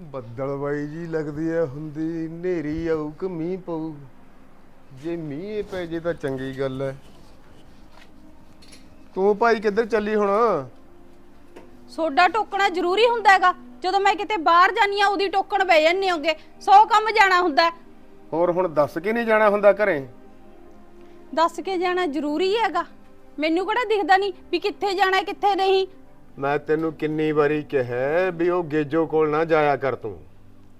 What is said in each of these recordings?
ਬੱਦਲ ਬਾਈ ਜੀ ਲੱਗਦੀ ਐ ਹੁੰਦੀ ਨੇਰੀ ਆਊ ਕਿ ਮੀਂਹ ਪਊ। ਜੇ ਮੀਂਹ ਪੈ ਜੇ ਤਾਂ ਚੰਗੀ ਗੱਲ ਐ। ਤੂੰ ਭਾਈ ਕਿੱਧਰ ਚੱਲੀ ਹੁਣ? ਸੋਡਾ ਟੋਕਣਾ ਜ਼ਰੂਰੀ ਹੁੰਦਾ ਹੈਗਾ। ਜਦੋਂ ਮੈਂ ਕਿਤੇ ਬਾਹਰ ਜਾਨੀ ਆ ਉਹਦੀ ਟੋਕਣ ਬਹਿ ਜੰਨੇ ਹੋਗੇ 100 ਕੰਮ ਜਾਣਾ ਹੁੰਦਾ। ਹੈ। ਹੋਰ ਹੁਣ ਦੱਸ ਕੇ ਨਹੀਂ ਜਾਣਾ ਹੁੰਦਾ ਘਰੇ? ਦੱਸ ਕੇ ਜਾਣਾ ਜ਼ਰੂਰੀ ਹੈਗਾ। ਮੈਨੂੰ ਕਿਹੜਾ ਦਿਖਦਾ ਨਹੀਂ ਵੀ ਕਿੱਥੇ ਜਾਣਾ ਹੈ, ਕਿੱਥੇ ਨਹੀਂ। ਮੈਂ ਤੈਨੂੰ ਕਿੰਨੀ ਵਾਰੀ ਕਿਹਾ ਵੀ ਉਹ ਗੇਜੋ ਕੋਲ ਨਾ ਜਾਇਆ ਕਰ ਤੂੰ।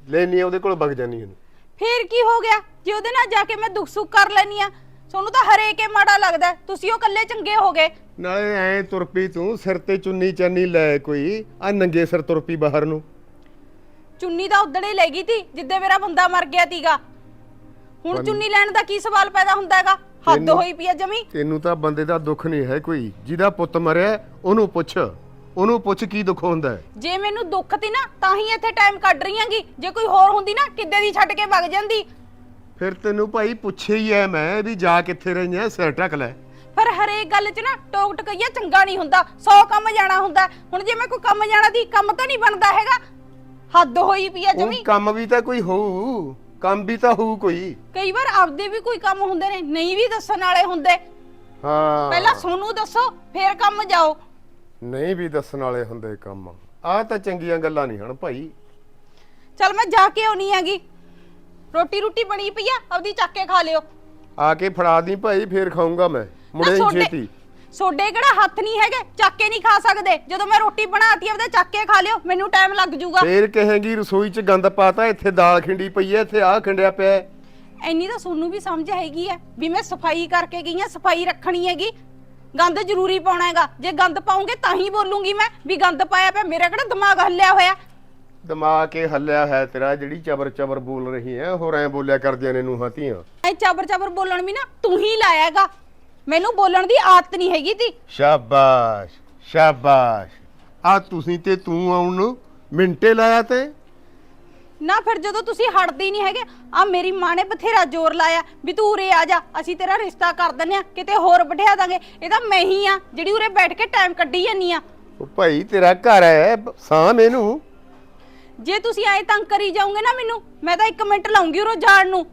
ਲੈਣੀ ਉਹਦੇ ਕੋਲ ਵਗ ਜਾਨੀ ਇਹਨੂੰ ਫੇਰ ਕੀ ਹੋ ਗਿਆ? ਜੇ ਉਹਦੇ ਨਾਲ ਜਾ ਕੇ ਮੈਂ ਦੁੱਖ ਸੁੱਖ ਕਰ ਲੈਨੀ ਆ ਤੁਹਾਨੂੰ ਤਾਂ ਹਰੇਕੇ ਮਾੜਾ ਲੱਗਦਾ ਹੈ, ਤੁਸੀਂ ਉਹ ਇਕੱਲੇ ਚੰਗੇ ਹੋਗੇ ਨਾਲੇ ਐ ਤੁਰਪੀ ਤੂੰ ਸਿਰ ਤੇ ਚੁੰਨੀ ਚਾਨੀ ਲੈ ਕੋਈ ਆ ਨੰਗੇ ਸਿਰ ਤੁਰਪੀ ਬਾਹਰ ਨੂੰ। ਚੁੰਨੀ ਤਾਂ ਉਦੜੇ ਲੈ ਗਈ ਤੀ ਜਿੱਦੇ ਮੇਰਾ ਬੰਦਾ ਮਰ ਗਿਆ ਤੀਗਾ। ਹੁਣ ਚੁੰਨੀ ਲੈਣ ਦਾ ਕੀ ਸਵਾਲ ਪੈਦਾ ਹੁੰਦਾ ਹੈਗਾ? ਹੱਦ ਤੈਨੂੰ- ਹੋਈ ਪਈ ਆ ਜਮੀ। ਤੈਨੂੰ ਤਾਂ ਬੰਦੇ ਦਾ ਦੁੱਖ ਨਹੀਂ ਹੈ ਕੋਈ। ਜਿਹਦਾ ਪੁੱਤ ਮਰਿਆ ਉਹਨੂੰ ਪੁੱਛ। ਉਹਨੂੰ ਪੁੱਛ ਕੀ ਦੁੱਖ ਹੁੰਦਾ ਹੈ। ਜੇ ਮੈਨੂੰ ਦੁੱਖ ਤੀ ਨਾ ਤਾਂ ਹੀ ਇੱਥੇ ਟਾਈਮ ਕੱਢ ਰਹੀ ਆਂਗੀ ਜੇ ਕੋਈ ਹੋਰ ਹੁੰਦੀ ਨਾ ਕਿੱਦੇ ਦੀ ਛੱਡ ਕੇ ਵਗ ਜਾਂਦੀ? ਫਿਰ ਤੈਨੂੰ ਭਾਈ ਪੁੱਛਿਆ ਹੀ ਐ ਮੈਂ ਵੀ ਜਾ ਕਿੱਥੇ ਰਹੀਆਂ ਸਿਰ ਢੱਕ ਲੈ। ਪਰ ਹਰੇਕ ਗੱਲ 'ਚ ਨਾ ਟੋਕ ਟਕਈਆ ਚੰਗਾ ਨਹੀਂ ਹੁੰਦਾ 100 ਕੰਮ ਜਾਣਾ ਹੁੰਦਾ। ਹੁਣ ਜੇ ਮੈਂ ਕੋਈ ਕੰਮ ਜਾਣਾ ਦੀ ਕੰਮ ਤਾਂ ਨਹੀਂ ਬਣਦਾ ਹੈਗਾ। ਹੱਦ ਹੋਈ ਪਈ ਆ ਉਹ ਜਮੀ। ਕੰਮ ਵੀ ਤਾਂ ਕੋਈ ਹੋਊ ਕੰਮ ਵੀ ਤਾਂ ਹੋਊ ਕੋਈ। ਕਈ ਵਾਰ ਆਪਦੇ ਵੀ ਕੋਈ ਕੰਮ ਹੁੰਦੇ ਨੇ ਨਹੀਂ ਵੀ ਦੱਸਣ ਵਾਲੇ ਹੁੰਦੇ। ਹਾਂ। ਪਹਿਲਾਂ ਸੋਨੂੰ ਦੱਸੋ ਫੇਰ ਕੰਮ ਜਾਓ। ਨਹੀਂ ਵੀ ਦੱਸਣ ਵਾਲੇ ਹੁੰਦੇ ਕੰਮ। ਆਹ ਤਾਂ ਚੰਗੀਆਂ ਗੱਲਾਂ ਨਹੀਂ ਹਨ ਭਾਈ। ਚਲ ਮੈਂ ਜਾ ਕੇ ਆਉਣੀ ਹੈਗੀ। ਰੋਟੀ ਰੋਟੀ ਬਣੀ ਪਈ ਆ ਆਪਦੀ ਚੱਕ ਕੇ ਖਾ ਲਿਓ। ਆ ਕੇ ਫੜਾ ਦੀ ਭਾਈ ਫੇਰ ਖਾਊਂਗਾ ਮੈਂ। ਮੁੜੇ ਹੀ ਤੁਹਾਡੇ- ਛੇਤੀ। ਤੁਹਾਡੇ ਕਿਹੜਾ ਹੱਥ ਨਹੀਂ ਹੈਗੇ? ਚੱਕ ਕੇ ਨਹੀਂ ਖਾ ਸਕਦੇ। ਜਦੋਂ ਮੈਂ ਰੋਟੀ ਬਣਾਤੀ ਆਪਦੇ ਚੱਕ ਕੇ ਖਾ ਲਿਓ। ਮੈਨੂੰ ਟਾਈਮ ਲੱਗ ਜਾਊਗਾ ਫੇਰ ਕਹੇਗੀ ਰਸੋਈ 'ਚ ਗੰਦ ਪਾਤਾ ਇੱਥੇ ਦਾਲ ਖਿੰਡੀ ਪਈ ਐ ਇੱਥੇ ਆਹ ਖਿੰਡਿਆ ਪਿਆ। ਇੰਨੀ ਤਾਂ ਸੋਨੂੰ ਵੀ ਸਮਝ ਹੈਗੀ ਐ ਵੀ ਮੈਂ ਸਫ਼ਾਈ ਕਰਕੇ ਗਈ ਆ ਸਫ਼ਾਈ ਰੱਖਣੀ ਹੈਗੀ। ਗੰਦ ਜ਼ਰੂਰੀ ਪਾਉਣਾ ਹੈਗਾ। ਜੇ ਗੰਦ ਪਾਉਂਗੇ ਤਾਂ ਹੀ ਬੋਲੂੰਗੀ ਮੈਂ ਵੀ ਗੰਦ ਪਾਇਆ ਪਿਆ ਮੇਰਾ ਕਿਹੜਾ ਦਿਮਾਗ ਹੱਲਿਆ ਹੋਇਆ? ਦਿਮਾਗ ਇਹ ਹੱਲਿਆ ਹੈ ਤੇਰਾ ਜਿਹੜੀ ਚਬਰ ਚਬਰ ਬੋਲ ਰਹੀ ਹੈ ਹੋਰ ਐ ਬੋਲਿਆ ਕਰਦੀਆਂ ਨੇ ਨੂੰਹਾਂ ਧੀਆਂ। ਐ ਚਾਬਰ ਚਾਬਰ ਬੋਲਣ ਵੀ ਨਾ ਤੂੰ ਹੀ ਲਾਇਆ ਹੈਗਾ। ਮੈਨੂੰ ਬੋਲਣ ਦੀ ਆਦਤ ਨਹੀਂ ਹੈਗੀ ਤੀ। ਸ਼ਾਬਾਸ਼ ਸ਼ਾਬਾਸ਼। ਆ ਤੁਸੀਂ ਤੇ ਤੂੰ ਆਉਣ ਨੂੰ ਮਿੰਟੇ ਲਾਇਆ ਤੇ। ਨਾ ਫਿਰ ਜਦੋਂ ਤੁਸੀਂ ਹਟਦੇ ਨਹੀਂ ਹੈਗੇ ਆ ਮੇਰੀ ਮਾਂ ਨੇ ਬਥੇਰਾ ਜ਼ੋਰ ਲਾਇਆ ਵੀ ਤੂੰ ਉਰੇ ਆ ਜਾ ਅਸੀਂ ਤੇਰਾ ਰਿਸ਼ਤਾ ਕਰ ਦਿੰਨੇ ਆ ਕਿਤੇ ਹੋਰ ਬਿਠਾ ਦਾਂਗੇ। ਇਹ ਤਾਂ ਮੈਂ ਹੀ ਆ ਜਿਹੜੀ ਉਰੇ ਬੈਠ ਕੇ ਟਾਈਮ ਕੱਢੀ ਜਾਨੀ ਆ ਉਹ ਭਾਈ ਤੇਰਾ ਘਰ ਹੈ ਸਾਮ ਇਹਨੂੰ। ਜੇ ਤੁਸੀਂ ਐ ਤੰਗ ਕਰੀ ਜਾਓਗੇ ਨਾ ਮੈਨੂੰ ਮੈਂ ਤਾਂ 1 ਮਿੰਟ ਲਾਉਂਗੀ ਉਰੋਂ ਜਾਣ ਨੂੰ।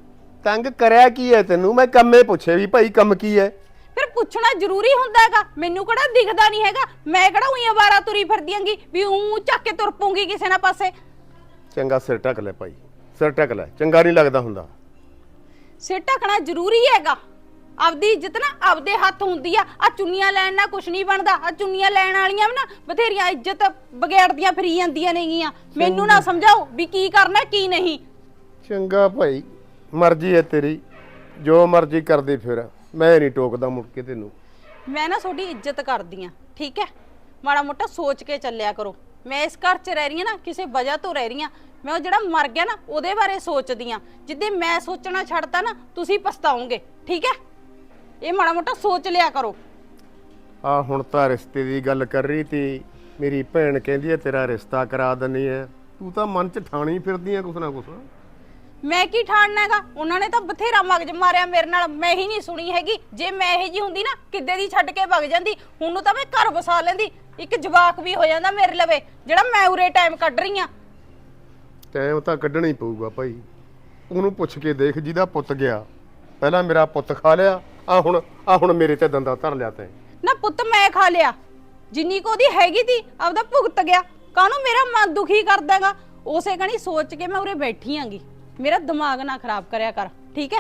ਤੰਗ ਕਰਿਆ ਕੀ ਹੈ ਤੈਨੂੰ? ਮੈਂ ਕੰਮੇ ਪੁੱਛੇ ਵੀ ਭਾਈ ਕੰਮ ਕੀ ਹੈ? ਫਿਰ ਪੁੱਛਣਾ ਜ਼ਰੂਰੀ ਹੁੰਦਾ ਹੈਗਾ ਮੈਨੂੰ ਕਿਹੜਾ ਦਿਖਦਾ ਨਹੀਂ ਹੈਗਾ। ਮੈਂ ਕਿਹੜਾ ਉਹੀ ਅਵਾਰਾ ਤੁਰੀ ਫਿਰਦੀਆਂਗੀ ਵੀ ਉਹ ਚੱਕ ਕੇ ਤੁਰ ਪੂੰਗੀ ਕਿਸੇ ਨਾ ਪਾਸੇ। ਚੰਗਾ ਸਿਰ ਢੱਕ ਲੈ ਭਾਈ ਸਿਰ ਢੱਕ ਲੈ ਚੰਗਾ ਨਹੀਂ ਲੱਗਦਾ ਹੁੰਦਾ। ਸਿਰ ਢੱਕਣਾ ਜ਼ਰੂਰੀ ਹੈਗਾ। ਆਪਦੀ ਇੱਜ਼ਤ ਨਾ ਆਪਦੇ ਹੱਥ ਹੁੰਦੀ ਆ ਆ ਚੁੰਨੀਆਂ ਲੈਣ ਨਾਲ ਕੁਝ ਨਹੀਂ ਬਣਦਾ ਆ ਚੁੰਨੀਆਂ ਲੈਣ ਵਾਲੀਆਂ ਵੀ ਨਾ ਬਥੇਰੀਆਂ ਇੱਜ਼ਤ ਵਿਗਾੜਦੀਆਂ ਫਰੀ ਜਾਂਦੀਆਂ ਨੇਗੀਆਂ। ਮੈਨੂੰ ਨਾ ਸਮਝਾਓ ਵੀ ਕੀ ਕਰਨਾ ਕੀ ਨਹੀਂ। ਚੰਗਾ ਭਾਈ ਮਰਜ਼ੀ ਹੈ ਤੇਰੀ ਜੋ ਮਰਜ਼ੀ ਕਰਦੇ ਫਿਰ ਮੈਂ ਨਹੀਂ ਟੋਕਦਾ ਮੁੜ ਕੇ ਤੈਨੂੰ। ਮੈਂ ਨਾ ਤੁਹਾਡੀ ਇੱਜ਼ਤ ਕਰਦੀ ਆ ਠੀਕ ਹੈ? ਮਾੜਾ ਮੋਟਾ ਸੋਚ ਕੇ ਚੱਲਿਆ ਕਰੋ। ਮੈਂ ਇਸ ਘਰ 'ਚ ਰਹਿ ਰਹੀ ਹਾਂ ਨਾ, ਕਿਸੇ ਵਜ੍ਹਾ ਤੋਂ ਰਹਿ ਰਹੀ ਹਾਂ। ਮੈਂ ਉਹ ਜਿਹੜਾ ਮਰ ਗਿਆ ਨਾ, ਉਹਦੇ ਬਾਰੇ ਸੋਚਦੀ ਆ ਜਿੱਦੇ ਮੈਂ ਸੋਚਣਾ ਛੱਡਤਾ ਨਾ, ਤੁਸੀਂ ਪਛਤਾਓਗੇ, ਠੀਕ ਹੈ? ਇਹ ਮਾੜਾ ਮੋਟਾ ਸੋਚ ਲਿਆ ਕਰੋ। ਆ ਹੁਣ ਤਾਂ ਰਿਸ਼ਤੇ ਦੀ ਗੱਲ ਕਰ ਰਹੀ ਤੀ। ਮੇਰੀ ਭੈਣ ਕਹਿੰਦੀ ਹੈ, ਤੇਰਾ ਰਿਸ਼ਤਾ ਕਰਾ ਦਿੰਨੀ ਹੈ। ਤੂੰ ਤਾਂ ਮਨ 'ਚ ਠਾਣੀ ਫਿਰਦੀ ਆ ਕੁਛ ਨਾ ਕੁਛ। ਮੈਂ ਕੀ ਠਾਣਨਾ ਹੈਗਾ? ਉਹਨਾਂ ਨੇ ਤਾਂ ਬਥੇਰਾ ਮਗਜ ਮਾਰਿਆ ਮੇਰੇ ਨਾਲ। ਮੈਂ ਹੀ ਨਹੀਂ ਸੁਣੀ ਹੈਗੀ। ਜੇ ਮੈਂ ਇਹ ਜੀ ਹੁੰਦੀ ਨਾ ਕਿੱਦੇ ਦੀ ਛੱਡ ਕੇ ਵਗ ਜਾਂਦੀ? ਹੁਣ ਨੂੰ ਤਾਂ ਮੈਂ ਘਰ ਵਸਾ ਲੈਂਦੀ। ਇੱਕ ਜਵਾਕ ਵੀ ਹੋ ਜਾਂਦਾ ਮੇਰੇ ਲਵੇ ਜਿਹੜਾ ਮੈਂ ਉਰੇ ਟਾਈਮ ਕੱਢ ਰਹੀ ਆ ਟਾਈਮ ਤਾਂ ਕੱਢਣਾ ਹੀ ਪਊਗਾ ਭਾਈ। ਉਹਨੂੰ ਪੁੱਛ ਕੇ ਦੇਖ ਜਿਹਦਾ ਪੁੱਤ ਗਿਆ। ਪਹਿਲਾਂ ਮੇਰਾ ਪੁੱਤ ਖਾ ਲਿਆ। ਆ ਹੁਣ ਆ ਹੁਣ ਮੇਰੇ ਤੇ ਦੰਦਾ ਧਰ ਲਿਆ ਤੈਂ। ਨਾ ਪੁੱਤ ਮੈਂ ਖਾ ਲਿਆ। ਜਿੰਨੀ ਕੋ ਉਹਦੀ ਹੈਗੀ ਤੀ ਆਪਦਾ ਭੁਗਤ ਗਿਆ। ਕਾਹਨੂੰ ਮੇਰਾ ਮਨ ਦੁਖੀ ਕਰਦਾਗਾ ਉਸੇ ਕਣੀ ਸੋਚ ਕੇ ਮੈਂ ਉਰੇ ਬੈਠੀ ਆਂਗੀ ਮੇਰਾ ਦਿਮਾਗ ਨਾ ਖਰਾਬ ਕਰਿਆ ਕਰ ਠੀਕ ਹੈ?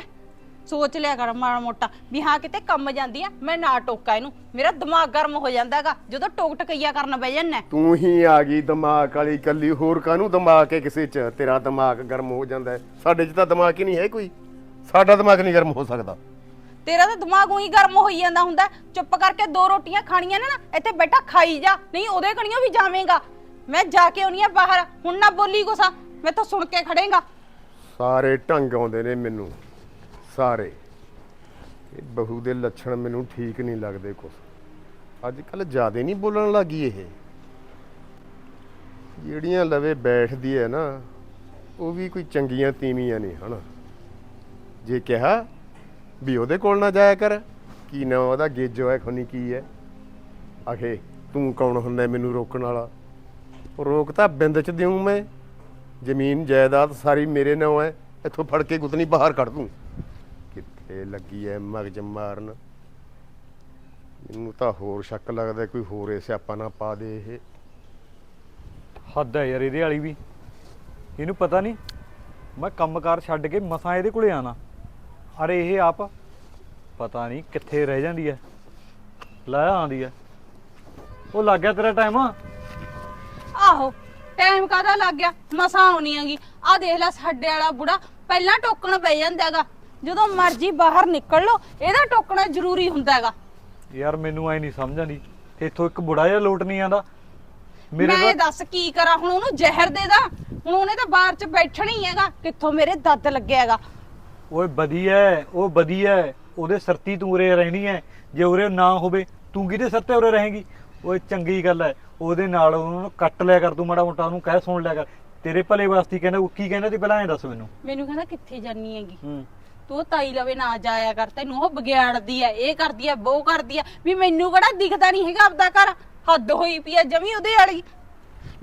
ਸੋਚ ਲਿਆ ਕਰ ਮਾੜਾ ਮੋਟਾ ਵੀ ਹਾਂ ਕਿਤੇ ਕੰਮ ਜਾਂਦੀ ਆ ਮੈਂ ਨਾ ਟੋਕਾ ਇਹਨੂੰ। ਮੇਰਾ ਦਿਮਾਗ ਗਰਮ ਹੋ ਜਾਂਦਾਗਾ ਜਦੋਂ ਟੋਕ ਟਕਈਆ ਕਰਨ ਬਹਿ ਜੰਨਾ। ਤੂੰ ਹੀ ਆ ਗਈ ਦਿਮਾਗ ਵਾਲੀ ਕੱਲੀ ਹੋਰ ਕਾਹਨੂੰ ਦਿਮਾਗ ਹੈ ਕਿਸੇ 'ਚ? ਤੇਰਾ ਦਿਮਾਗ ਗਰਮ ਹੋ ਜਾਂਦਾ ਹੈ। ਸਾਡੇ 'ਚ ਤਾਂ ਦਿਮਾਗ ਹੀ ਨਹੀਂ ਹੈ ਕੋਈ। ਸਾਡਾ ਦਿਮਾਗ ਨਹੀਂ ਗਰਮ ਹੋ ਸਕਦਾ। ਤੇਰਾ ਤਾਂ ਦਿਮਾਗ ਉਹੀ ਗਰਮ ਹੋਈ ਜਾਂਦਾ ਹੁੰਦਾ ਹੈ। ਚੁੱਪ ਕਰਕੇ ਦੋ ਰੋਟੀਆਂ ਖਾਣੀਆਂ ਨੇ ਨਾ ਇੱਥੇ ਬੈਠਾ ਖਾਈ ਜਾ। ਨਹੀਂ ਉਹਦੇ ਕਣੀਆਂ ਵੀ ਜਾਵੇਂਗਾ। ਮੈਂ ਜਾ ਕੇ ਆਉਣੀ ਆ ਬਾਹਰ। ਹੁਣ ਨਾ ਬੋਲੀ ਗੁੱਸਾ। ਮੈਂ ਤਾਂ ਸੁਣ ਕੇ ਖੜੇਗਾ। ਸਾਰੇ ਢੰਗ ਆਉਂਦੇ ਨੇ ਮੈਨੂੰ, ਸਾਰੇ। ਇਹ ਬਹੂ ਦੇ ਲੱਛਣ ਮੈਨੂੰ ਠੀਕ ਨਹੀਂ ਲੱਗਦੇ ਕੁਛ। ਅੱਜ ਕੱਲ ਜਿਆਦੇ ਨਹੀਂ ਬੋਲਣ ਲੱਗੀ ਇਹ। ਜਿਹੜੀਆਂ ਲਵੇ ਬੈਠਦੀ ਹੈ ਨਾ, ਉਹ ਵੀ ਕੋਈ ਚੰਗੀਆਂ ਤੀਵੀਆਂ ਨਹੀਂ ਹਨ। ਜੇ ਕਿਹਾ ਵੀ ਉਹਦੇ ਕੋਲ ਨਾ ਜਾਇਆ ਕਰ, ਕੀ ਨਾ ਉਹਦਾ ਗੇਜੋ ਹੈ ਖੁਨੀ ਕੀ ਹੈ ਆਖੇ, ਤੂੰ ਕੌਣ ਹੁੰਦਾ ਮੈਨੂੰ ਰੋਕਣ ਵਾਲਾ? ਰੋਕ ਤਾਂ ਬਿੰਦ ਚ ਦਿਉ ਮੈਂ। ਜ਼ਮੀਨ ਜਾਇਦਾਦ ਸਾਰੀ ਮੇਰੇ ਨਾਂ ਹੈ। ਇੱਥੋਂ ਫੜ ਕੇ ਗੁੱਤਨੀ ਬਾਹਰ ਕੱਢ ਦੂੰ। ਕਿੱਥੇ ਲੱਗੀ ਐ ਮਗਜ ਮਾਰਨ? ਮੈਨੂੰ ਤਾਂ ਹੋਰ ਸ਼ੱਕ ਲੱਗਦਾ ਕੋਈ ਹੋਰ ਏ ਸਿਆਪਾ ਨਾ ਪਾ ਦੇ ਇਹ। ਹੱਦ ਹੈ ਯਾਰ ਇਹਦੇ ਵਾਲੀ ਵੀ। ਇਹਨੂੰ ਪਤਾ ਨਹੀਂ ਮੈਂ ਕੰਮਕਾਰ ਛੱਡ ਕੇ ਮਸਾਂ ਇਹਦੇ ਕੋਲੇ ਆਣਾ। ਅਰੇ ਇਹ ਆਪ ਪਤਾ ਨਹੀਂ ਕਿੱਥੇ ਰਹਿ ਜਾਂਦੀ ਹੈ ਲੈ ਆਂਦੀ ਹੈ ਉਹ ਲੱਗ ਗਿਆ ਤੇਰਾ ਟਾਈਮ ਆਹੋ। ਟਾਈਮ ਕਾਦਾ ਲੱਗ ਗਿਆ? ਮਸਾਂ ਆਉਣੀ ਆ ਦੇਖ ਲੈ ਸਾਡੇ ਵਾਲਾ ਬੁੜਾ ਪਹਿਲਾਂ ਟੋਕਣ ਪੈ ਜਾਂਦਾ ਹੈਗਾ। ਜਦੋਂ ਮਰਜ਼ੀ ਬਾਹਰ ਨਿਕਲ ਲੋ ਇਹਦਾ ਟੋਕਣਾ ਜ਼ਰੂਰੀ ਹੁੰਦਾ ਹੈਗਾ। ਯਾਰ ਮੈਨੂੰ ਐ ਨਹੀਂ ਸਮਝ ਆਂਦੀ ਇੱਥੋਂ ਇੱਕ ਬੁੜਾ ਜਿਹਾ ਲੋਟ ਨਹੀਂ ਆਂਦਾ ਮੇਰੇ ਮੈਂ ਤਾਂ ਦੱਸ ਕੀ ਕਰਾਂ? ਹੁਣ ਉਹਨੂੰ ਜ਼ਹਿਰ ਦੇ ਦਾਂ। ਹੁਣ ਉਹਨੇ ਤਾਂ ਬਾਹਰ ਚ ਬੈਠਣਾ ਹੀ ਹੈਗਾ। ਕਿੱਥੋਂ ਮੇਰੇ ਦੱਦ ਲੱਗਿਆ ਹੈਗਾ। ਓਏ ਵਧੀਆ ਹੈ, ਉਹ ਵਧੀਆ ਹੈ। ਉਹਦੇ ਸਰਤੀ ਤੂੰ ਉਰੇ ਰਹਿਣੀ ਹੈ ਜੇ ਉਰੇ ਨਾ ਹੋਵੇ ਤੂੰ ਕਿਹਦੇ ਸਿਰ ਤੇ ਉਰੇ ਰਹੇਂਗੀ? ਓਏ ਚੰਗੀ ਗੱਲ ਹੈ ਉਹਦੇ ਨਾਲ ਉਹਨੂੰ ਕੱਟ ਲਿਆ ਕਰ ਤੂੰ ਮਾੜਾ ਮੋਟਾ ਉਹਨੂੰ ਕਹਿ ਸੁਣ ਲਿਆ ਕਰ। ਤੇਰੇ ਭਲੇ ਵਾਸਤੇ ਕਹਿੰਦਾ ਉਹ ਕੀ ਕਹਿੰਦਾ ਸੀ ਪਹਿਲਾਂ ਐਂ ਦੱਸ ਮੈਨੂੰ। ਮੈਨੂੰ ਕਹਿੰਦਾ ਕਿੱਥੇ ਜਾਨੀ ਹੈਗੀ? ਹੂੰ। ਤੂੰ ਤਾਈ ਲਵੇ ਨਾ ਜਾਇਆ ਕਰ ਤੈਨੂੰ ਉਹ ਵਿਗਿਆੜਦੀ ਐ ਇਹ ਕਰਦੀ ਐ ਉਹ ਕਰਦੀ ਐ ਵੀ ਮੈਨੂੰ ਕਿਹੜਾ ਦਿਖਦਾ ਨਹੀਂ ਹੈਗਾ ਆਪਦਾ ਘਰ। ਹੱਦ ਹੋਈ ਪਈ ਐ ਜਮੀ ਉਹਦੇ ਵਾਲੀ।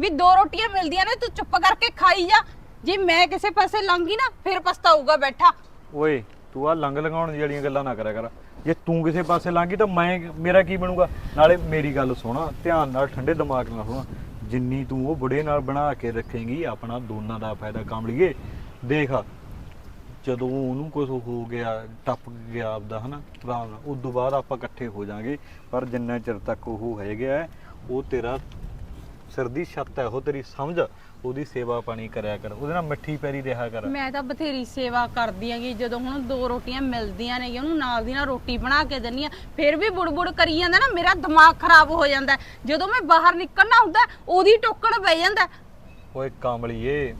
ਵੀ ਦੋ ਰੋਟੀਆਂ ਮਿਲਦੀਆਂ ਨੇ ਤੂੰ ਚੁੱਪ ਕਰਕੇ ਖਾਈ ਜਾ। ਜੇ ਮੈਂ ਕਿਸੇ ਪਾਸੇ ਲੰਘੀ ਨਾ ਫਿਰ ਪਛਤਾਊਗਾ ਬੈਠਾ। ਓਏ ਤੂੰ ਆ ਲੰਗ ਲਗਾਉਣ ਦੀ ਜਿਹੜੀਆਂ ਗੱਲਾਂ ਨਾ ਕਰਿਆ ਕਰ। ਜੇ ਤੂੰ ਕਿਸੇ ਪਾਸੇ ਲੰਘੀ ਤਾਂ ਮੈਂ ਮੇਰਾ ਕੀ ਬਣੂਗਾ? ਨਾਲੇ ਮੇਰੀ ਗੱਲ ਸੁਣਾ, ਧਿਆਨ ਨਾਲ ਠੰਡੇ ਦਿਮਾਗ ਨਾਲ ਸੁਣਾ। ਜਿੰਨੀ ਤੂੰ ਉਹ ਬੁੜੇ ਨਾਲ ਬਣਾ ਕੇ ਰੱਖੇਂਗੀ, ਆਪਣਾ ਦੋਨਾਂ ਦਾ ਫਾਇਦਾ ਕੰਮ ਲਈਏ। ਦੇਖ, ਜਦੋਂ ਉਹਨੂੰ ਕੁਝ ਹੋ ਗਿਆ, ਟੱਪ ਗਿਆ ਆਪਦਾ, ਹਨਾ? ਆਰਾਮ ਨਾਲ। ਉਸ ਤੋਂ ਬਾਅਦ ਆਪਾਂ ਇਕੱਠੇ ਹੋ ਜਾਾਂਗੇ, ਪਰ ਜਿੰਨਾ ਚਿਰ ਤੱਕ ਉਹ ਹੈਗਾ ਉਹ ਤੇਰਾ ਸਿਰ ਦੀ ਛੱਤ ਹੈ, ਉਹ ਤੇਰੀ ਸਮਝ। ਉਹਦੀ ਸੇਵਾ ਪਾਣੀ ਕਰਿਆ ਕਰ ਉਹਦੇ ਨਾਲ ਮਿੱਠੀ ਪੈਰੀ ਰਿਹਾ ਕਰ ਮੈਂ ਤਾਂ ਬਥੇਰੀ ਸੇਵਾ ਕਰਦੀ ਆਂਗੀ ਜਦੋਂ ਹੁਣ ਦੋ ਰੋਟੀਆਂ ਮਿਲਦੀਆਂ ਨੇ ਉਹਨੂੰ ਨਾਲ ਦੀ ਨਾਲ ਰੋਟੀ ਬਣਾ ਕੇ ਦਿੰਨੀ ਆ ਫਿਰ ਵੀ ਬੁੜਬੁੜ ਕਰੀ ਜਾਂਦਾ ਨਾ ਮੇਰਾ ਦਿਮਾਗ ਖਰਾਬ ਹੋ ਜਾਂਦਾ। ਜਦੋਂ ਮੈਂ ਬਾਹਰ ਨਿਕਲਣਾ ਹੁੰਦਾ ਉਹਦੀ ਟੋਕਣ ਪੈ ਜਾਂਦਾ। ਓਏ ਕਾਮਲੀਏ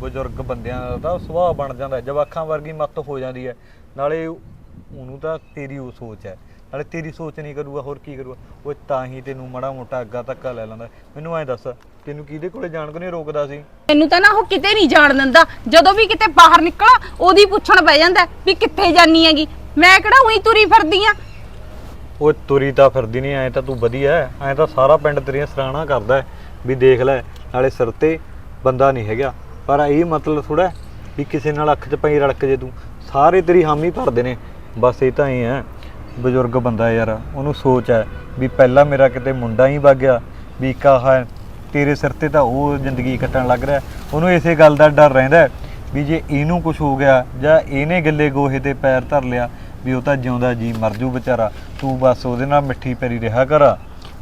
ਬਜ਼ੁਰਗ ਬੰਦਿਆਂ ਦਾ ਤਾਂ ਸੁਭਾਅ ਬਣ ਜਾਂਦਾ ਹੈ, ਜਵਾਕਾਂ ਵਰਗੀ ਮੱਤ ਹੋ ਜਾਂਦੀ ਹੈ ਨਾਲੇ ਉਹਨੂੰ ਤਾਂ ਤੇਰੀ ਉਹ ਸੋਚ ਹੈ ਨਾਲੇ ਤੇਰੀ ਸੋਚ ਨਹੀਂ ਕਰੂਗਾ ਹੋਰ ਕੀ ਕਰੂਗਾ? ਓਏ ਤਾਂ ਹੀ ਤੈਨੂੰ ਮੜਾ ਮੋਟਾ ਅੱਗਾ ਧੱਕਾ ਲੈ ਲੈਂਦਾ। ਮੈਨੂੰ ਐਂ ਦੱਸ ਤੈਨੂੰ ਕਿਹਦੇ ਕੋਲੇ ਜਾਣ ਕੋ ਨਹੀਂ ਰੋਕਦਾ ਸੀ? ਮੈਨੂੰ ਤਾਂ ਨਾ ਉਹ ਕਿਤੇ ਨਹੀਂ ਜਾਣ ਦਿੰਦਾ। ਜਦੋਂ ਵੀ ਕਿਤੇ ਬਾਹਰ ਨਿਕਲਾਂ ਉਹਦੀ ਪੁੱਛਣ ਪੈ ਜਾਂਦਾ ਵੀ ਕਿੱਥੇ ਜਾਨੀ ਹੈਗੀ। ਮੈਂ ਕਿਹੜਾ ਉਹੀ ਤੁਰੀ ਫਿਰਦੀ ਆ? ਓਏ ਤੁਰੀ ਤਾਂ ਫਿਰਦੀ ਨਹੀਂ ਐਂ ਤਾਂ ਤੂੰ ਵਧੀਆ ਐ। ਐਂ ਤਾਂ ਸਾਰਾ ਪਿੰਡ ਤੇਰੀਆਂ ਸਰਾਹਣਾ ਕਰਦਾ ਹੈ ਵੀ ਦੇਖ ਲੈ ਨਾਲੇ ਸਿਰ ਤੇ ਬੰਦਾ ਨਹੀਂ ਹੈਗਾ। ਪਰ ਇਹ ਮਤਲਬ ਥੋੜਾ ਵੀ ਕਿਸੇ ਨਾਲ ਅੱਖ 'ਚ ਪਈ ਰੜਕ ਜੇ ਤੂੰ। ਸਾਰੇ ਤੇਰੀ ਹਾਮੀ ਭਰਦੇ ਨੇ। ਬਸ ਇਹ ਤਾਂ ਹੀ ਐ। ਬਜ਼ੁਰਗ ਬੰਦਾ ਯਾਰ, ਉਹਨੂੰ ਸੋਚ ਹੈ ਵੀ ਪਹਿਲਾਂ ਮੇਰਾ ਕਿਤੇ ਮੁੰਡਾ ਹੀ ਵਗ ਗਿਆ, ਵੀ ਕਹਾ ਤੇਰੇ ਸਿਰ ਤੇ ਤਾਂ ਉਹ ਜ਼ਿੰਦਗੀ ਕੱਟਣ ਲੱਗ ਰਿਹਾ। ਉਹਨੂੰ ਇਸੇ ਗੱਲ ਦਾ ਡਰ ਰਹਿੰਦਾ ਵੀ ਜੇ ਇਹਨੂੰ ਕੁਝ ਹੋ ਗਿਆ ਜਾਂ ਇਹਨੇ ਗੱਲੇ ਗੋਹੇ ਤੇ ਪੈਰ ਧਰ ਲਿਆ, ਵੀ ਉਹ ਤਾਂ ਜਿਉਂਦਾ ਜੀ ਮਰ ਜੂ ਵਿਚਾਰਾ, ਤੂੰ ਬਸ ਉਹਦੇ ਨਾਲ ਮਿੱਠੀ ਪੈਰੀ ਰਿਹਾ ਕਰ।